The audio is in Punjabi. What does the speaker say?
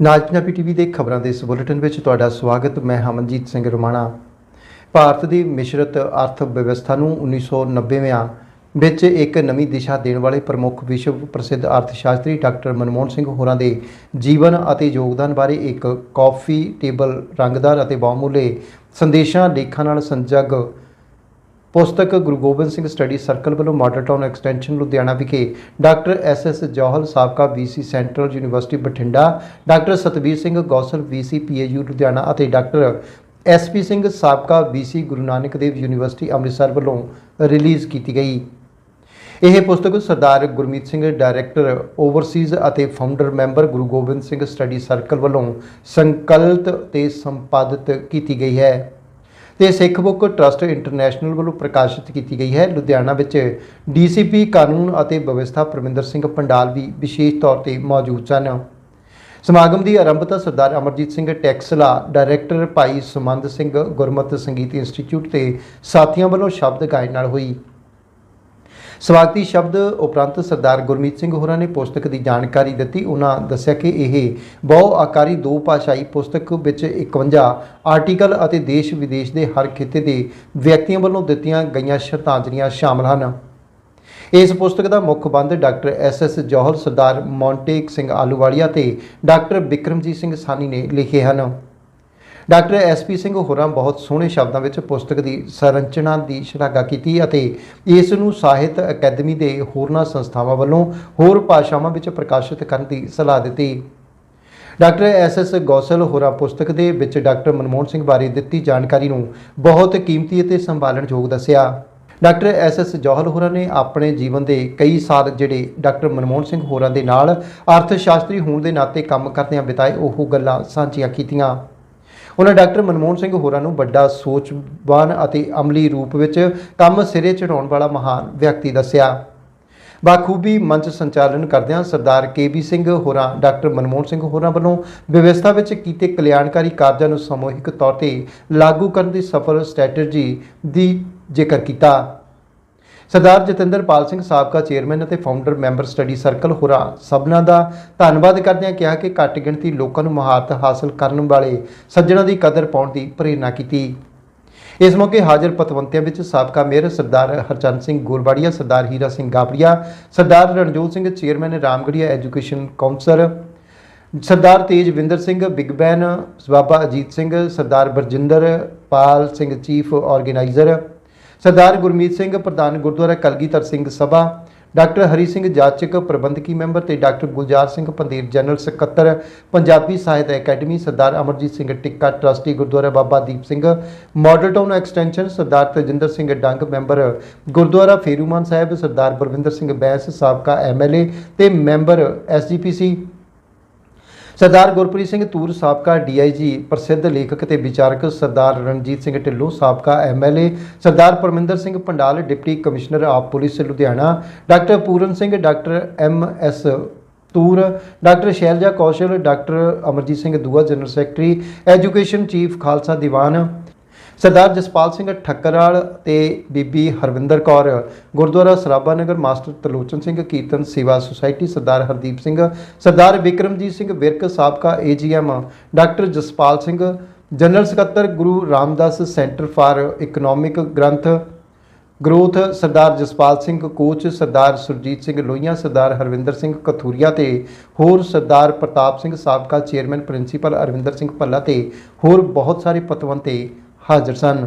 ਨਾਜ ਪੰਜਾਬੀ ਟੀਵੀ ਦੇ ਖਬਰਾਂ ਦੇ ਇਸ ਬੁਲੇਟਿਨ ਵਿੱਚ ਤੁਹਾਡਾ ਸਵਾਗਤ। ਮੈਂ ਹਮਨਜੀਤ ਸਿੰਘ ਰਮਾਣਾ। ਭਾਰਤ ਦੀ ਮਿਸ਼ਰਤ ਅਰਥ ਵਿਵਸਥਾ ਨੂੰ 1990ਵਿਆਂ ਵਿੱਚ ਇੱਕ ਨਵੀਂ ਦਿਸ਼ਾ ਦੇਣ ਵਾਲੇ ਪ੍ਰਮੁੱਖ ਵਿਸ਼ਵ ਪ੍ਰਸਿੱਧ ਅਰਥਸ਼ਾਸਤਰੀ ਡਾਕਟਰ ਮਨਮੋਹਨ ਸਿੰਘ ਹੋਰਾਂ ਦੇ ਜੀਵਨ ਅਤੇ ਯੋਗਦਾਨ ਬਾਰੇ ਇੱਕ ਕਾਫੀ ਟੇਬਲ ਰੰਗਦਾਰ ਅਤੇ ਬਹੁਮੁੱਲੇ ਸੰਦੇਸ਼ਾਂ, ਲੇਖਾਂ ਨਾਲ ਸੰਜਗ ਪੁਸਤਕ ਗੁਰੂ ਗੋਬਿੰਦ ਸਿੰਘ ਸਟੱਡੀ ਸਰਕਲ ਵੱਲੋਂ ਮਾਡਲ ਟਾਊਨ ਐਕਸਟੈਂਸ਼ਨ ਲੁਧਿਆਣਾ ਵਿਖੇ ਡਾਕਟਰ ਐਸ ਐਸ ਜੋਹਲ ਸਾਬਕਾ VC central university Bathinda, doctor Satvir Singh Gosal VC PAU Ludhiana ਅਤੇ ਡਾਕਟਰ ਐਸਪੀ ਸਿੰਘ ਸਾਬਕਾ ਵੀਸੀ ਗੁਰੂ ਨਾਨਕ ਦੇਵ ਯੂਨੀਵਰਸਿਟੀ ਅੰਮ੍ਰਿਤਸਰ ਵੱਲੋਂ ਰਿਲੀਜ਼ ਕੀਤੀ ਗਈ। ਇਹ ਪੁਸਤਕ ਸਰਦਾਰ ਗੁਰਮੀਤ ਸਿੰਘ, ਡਾਇਰੈਕਟਰ ਓਵਰਸੀਜ਼ ਅਤੇ founder member Guru Gobind Singh study circle ਵੱਲੋਂ ਸੰਕਲਿਤ ਤੇ ਸੰਪਾਦਿਤ ਕੀਤੀ ਗਈ ਹੈ। ਤੇ ਸਿੱਖ ਬੁੱਕ ਟਰਸਟ ਇੰਟਰਨੈਸ਼ਨਲ ਵੱਲੋਂ ਪ੍ਰਕਾਸ਼ਿਤ ਕੀਤੀ ਗਈ ਹੈ। ਲੁਧਿਆਣਾ ਵਿੱਚ ਡੀਸੀਪੀ ਕਾਨੂੰਨ ਅਤੇ ਵਿਵਸਥਾ ਪਰਮਿੰਦਰ ਸਿੰਘ ਪੰਡਾਲ ਵੀ ਵਿਸ਼ੇਸ਼ ਤੌਰ ਤੇ ਮੌਜੂਦ ਸਨ। ਸਮਾਗਮ ਦੀ ਆਰੰਭਤਾ ਸਰਦਾਰ ਅਮਰਜੀਤ ਸਿੰਘ ਟੈਕਸਲਾ, ਡਾਇਰੈਕਟਰ ਭਾਈ ਸੁਮੰਦ ਸਿੰਘ ਗੁਰਮਤਿ ਸੰਗੀਤ ਇੰਸਟੀਚਿਊਟ ਤੇ ਸਾਥੀਆਂ ਵੱਲੋਂ ਸ਼ਬਦ ਗਾਇਨ ਨਾਲ ਹੋਈ। ਸਵਾਗਤੀ ਸ਼ਬਦ ਉਪਰੰਤ ਸਰਦਾਰ ਗੁਰਮੀਤ ਸਿੰਘ ਹੋਰਾਂ ਨੇ ਪੁਸਤਕ ਦੀ ਜਾਣਕਾਰੀ ਦਿੱਤੀ। ਉਹਨਾਂ ਦੱਸਿਆ ਕਿ ਇਹ ਬਹੁ ਆਕਾਰੀ ਦੋ ਭਾਸ਼ਾਈ ਪੁਸਤਕ ਵਿੱਚ 51 ਆਰਟੀਕਲ ਅਤੇ ਦੇਸ਼ ਵਿਦੇਸ਼ ਦੇ ਹਰ ਖਿੱਤੇ ਦੇ ਵਿਅਕਤੀਆਂ ਵੱਲੋਂ ਦਿੱਤੀਆਂ ਗਈਆਂ ਸ਼ਰਧਾਂਜਲੀਆਂ ਸ਼ਾਮਲ ਹਨ। ਇਸ ਪੁਸਤਕ ਦਾ ਮੁੱਖ ਬੰਦ doctor S S Johal Sardar Montek Singh Ahluwalia ਤੇ ਡਾਕਟਰ ਬਿਕਰਮਜੀਤ ਸਿੰਘ ਸਾਨੀ ਨੇ ਲਿਖੇ ਹਨ। ਡਾਕਟਰ ਐਸਪੀ ਸਿੰਘ ਹੋਰਾਂ ਬਹੁਤ ਸੋਹਣੇ ਸ਼ਬਦਾਂ ਵਿੱਚ ਪੁਸਤਕ ਦੀ ਸੰਰਚਨਾ ਦੀ ਸ਼ਲਾਘਾ ਕੀਤੀ ਅਤੇ ਇਸ ਨੂੰ ਸਾਹਿਤ ਅਕੈਡਮੀ ਦੇ ਹੋਰਨਾਂ ਸੰਸਥਾਵਾਂ ਵੱਲੋਂ ਹੋਰ ਭਾਸ਼ਾਵਾਂ ਵਿੱਚ ਪ੍ਰਕਾਸ਼ਿਤ ਕਰਨ ਦੀ ਸਲਾਹ ਦਿੱਤੀ। ਡਾਕਟਰ ਐਸ ਐਸ ਗੌਸਲ ਹੋਰਾਂ ਪੁਸਤਕ ਦੇ ਵਿੱਚ ਡਾਕਟਰ ਮਨਮੋਹਨ ਸਿੰਘ ਬਾਰੇ ਦਿੱਤੀ ਜਾਣਕਾਰੀ ਨੂੰ ਬਹੁਤ ਕੀਮਤੀ ਅਤੇ ਸੰਭਾਲਣਯੋਗ ਦੱਸਿਆ। ਡਾਕਟਰ ਐਸ ਐਸ ਜੌਹਲ ਹੋਰਾਂ ਨੇ ਆਪਣੇ ਜੀਵਨ ਦੇ ਕਈ ਸਾਲ ਜਿਹੜੇ ਡਾਕਟਰ ਮਨਮੋਹਨ ਸਿੰਘ ਹੋਰਾਂ ਦੇ ਨਾਲ ਅਰਥ ਸ਼ਾਸਤਰੀ ਹੋਣ ਦੇ ਨਾਤੇ ਕੰਮ ਕਰਦਿਆਂ ਬਿਤਾਏ ਉਹ ਗੱਲਾਂ ਸਾਂਝੀਆਂ ਕੀਤੀਆਂ। ਉਹਨਾਂ ਡਾਕਟਰ ਮਨਮੋਹਨ ਸਿੰਘ ਹੋਰਾਂ ਨੂੰ ਵੱਡਾ ਸੋਚਵਾਨ ਅਤੇ ਅਮਲੀ ਰੂਪ ਵਿੱਚ ਕੰਮ ਸਿਰੇ ਚੜਾਉਣ ਵਾਲਾ ਮਹਾਨ ਵਿਅਕਤੀ ਦੱਸਿਆ। ਬਾਖੂਬੀ ਮੰਚ ਸੰਚਾਲਨ ਕਰਦਿਆਂ ਸਰਦਾਰ ਕੇਬੀ ਸਿੰਘ ਹੋਰਾਂ, ਡਾਕਟਰ ਮਨਮੋਹਨ ਸਿੰਘ ਹੋਰਾਂ ਵੱਲੋਂ ਵਿਵਸਥਾ ਵਿੱਚ ਕੀਤੇ ਕਲਿਆਣਕਾਰੀ ਕਾਰਜਾਂ ਨੂੰ ਸਮੂਹਿਕ ਤੌਰ ਤੇ ਲਾਗੂ ਕਰਨ ਦੀ ਸਫਲ ਸਟ੍ਰੈਟਜੀ ਦੀ ਜ਼ਿਕਰ ਕੀਤਾ। ਸਰਦਾਰ ਜਤਿੰਦਰਪਾਲ ਸਿੰਘ ਸਾਬਕਾ ਚੇਅਰਮੈਨ ਅਤੇ ਫਾਊਂਡਰ ਮੈਂਬਰ ਸਟੱਡੀ ਸਰਕਲ ਹੋਰਾਂ ਸਭਨਾਂ ਦਾ ਧੰਨਵਾਦ ਕਰਦਿਆਂ ਕਿਹਾ ਕਿ ਘੱਟ ਗਿਣਤੀ ਲੋਕਾਂ ਨੂੰ ਮਹਾਰਤ ਹਾਸਲ ਕਰਨ ਵਾਲੇ ਸੱਜਣਾਂ ਦੀ ਕਦਰ ਪਾਉਣ ਦੀ ਪ੍ਰੇਰਣਾ ਕੀਤੀ। ਇਸ ਮੌਕੇ ਹਾਜ਼ਰ ਪਤਵੰਤਿਆਂ ਵਿੱਚ ਸਾਬਕਾ mayor Sardar Harchand Singh Golwaria Sardar Hira Singh Gabria Sardar Ranjot Singh chairman Ramgarhia education council Sardar Tejwinder Singh big Ben, Baba Ajit Singh, Sardar Barjinder Pal Singh chief organiser Sardar Gurmeet Singh, ਪ੍ਰਧਾਨ ਗੁਰਦੁਆਰਾ ਕਲਗੀਧਰ ਸਿੰਘ ਸਭਾ, ਡਾਕਟਰ ਹਰੀ ਸਿੰਘ ਜਾਚਕ, ਪ੍ਰਬੰਧਕੀ ਮੈਂਬਰ ਤੇ ਡਾਕਟਰ ਗੁਲਜ਼ਾਰ ਸਿੰਘ ਪੰਦੇਰ, ਜਨਰਲ ਸਕੱਤਰ, Punjabi Sahit academy, Sardar Amarjit Singh Tikka, trustee Gurdwara Baba Deep Singh, model town extension, Sardar Tajinder Singh Dang member, Gurdwara Ferumaan Sahib, Sardar Balwinder Singh Bains, ਸਾਬਕਾ ਐਮਐਲਏ ਤੇ ਮੈਂਬਰ ਐਸਜੀਪੀਸੀ ਸਰਦਾਰ ਗੁਰਪ੍ਰੀਤ ਸਿੰਘ ਤੂਰ ਸਾਬਕਾ ਡੀਆਈਜੀ, ਪ੍ਰਸਿੱਧ ਲੇਖਕ ਤੇ ਵਿਚਾਰਕ ਸਰਦਾਰ ਰਣਜੀਤ ਸਿੰਘ ਢਿੱਲੋਂ, ਸਾਬਕਾ MLA Sardar Parminder Singh Pandal, deputy commissioner of police Ludhiana, doctor Puran Singh, doctor MS Toor, doctor Shailja Kaushal, doctor Amarjit Singh Dua, general secretary, education chief Khalsa Diwan Sardar Jaspal Singh Thakral ਤੇ ਬੀਬੀ ਹਰਵਿੰਦਰ ਕੌਰ, ਗੁਰਦੁਆਰਾ ਸਰਾਭਾ ਨਗਰ, ਮਾਸਟਰ ਤਲੋਚਨ ਸਿੰਘ ਕੀਰਤਨ ਸੇਵਾ ਸੁਸਾਇਟੀ ਸਰਦਾਰ ਹਰਦੀਪ ਸਿੰਘ, ਸਰਦਾਰ ਵਿਕਰਮਜੀਤ ਸਿੰਘ ਵਿਰਕ ਸਾਬਕਾ AGM, doctor Jaspal Singh, general ਸਕੱਤਰ Guru Ramdas centre for economic Granth, growth Sardar Jaspal Singh, coach Sardar Surjit Singh Lohian, Sardar Harvinder Singh Kathuria ਤੇ ਹੋਰ ਸਰਦਾਰ ਪ੍ਰਤਾਪ ਸਿੰਘ ਸਾਬਕਾ ਚੇਅਰਮੈਨ ਪ੍ਰਿੰਸੀਪਲ ਅਰਵਿੰਦਰ ਸਿੰਘ ਭੱਲਾ ਤੇ ਹੋਰ ਬਹੁਤ ਸਾਰੇ ਪਤਵੰਤੇ ਹਾਜ਼ਰ ਸਨ।